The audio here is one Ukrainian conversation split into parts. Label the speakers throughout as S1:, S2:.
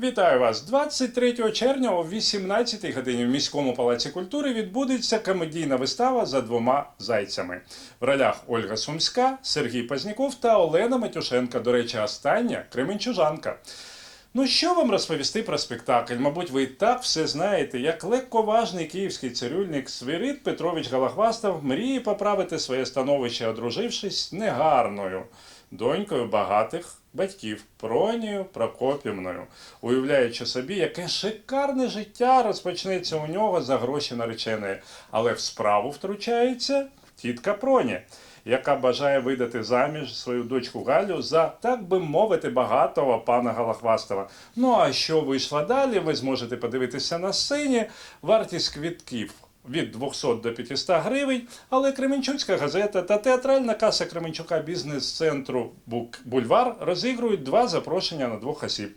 S1: Вітаю вас! 23 червня о 18 годині в міському палаці культури відбудеться комедійна вистава за двома зайцями. В ролях Ольга Сумська, Сергій Пазніков та Олена Матюшенка. До речі, остання кременчужанка. Ну що вам розповісти про спектакль? Мабуть, ви і так все знаєте, як легковажний київський цирюльник Свирид Петрович Галагвастов мріє поправити своє становище, одружившись негарною донькою багатих батьків Пронією Прокопівною, уявляючи собі, яке шикарне життя розпочнеться у нього за гроші нареченої. Але в справу втручається тітка Проні, яка бажає видати заміж свою дочку Галю за, так би мовити, багатого пана Галахвастова. Ну а що вийшло далі, ви зможете подивитися на сцені. Вартість квітків від 200 до 500 гривень, але Кременчуцька газета та театральна каса Кременчука бізнес-центру «Бук- Бульвар розігрують два запрошення на двох осіб.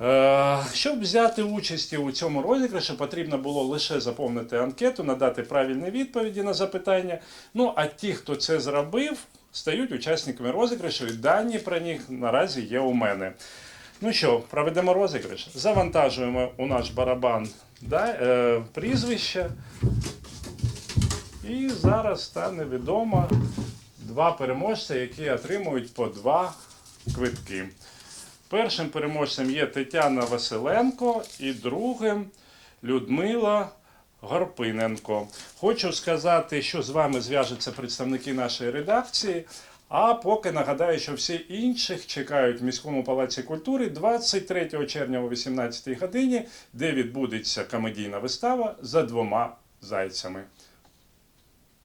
S1: Е, Щоб взяти участь у цьому розіграші, потрібно було лише заповнити анкету, надати правильні відповіді на запитання. Ну а ті, хто це зробив, стають учасниками розіграшу, і дані про них наразі є у мене. Ну що, проведемо розіграш. Завантажуємо у наш барабан да, е, прізвище. І зараз стане відомо два переможця, які отримують по два квитки. Першим переможцем є Тетяна Василенко і другим Людмила Горпиненко. Хочу сказати, що з вами зв'яжуться представники нашої редакції. А поки нагадаю, що всі інших чекають в міському палаці культури 23 червня о 18 годині, де відбудеться комедійна вистава за двома зайцями.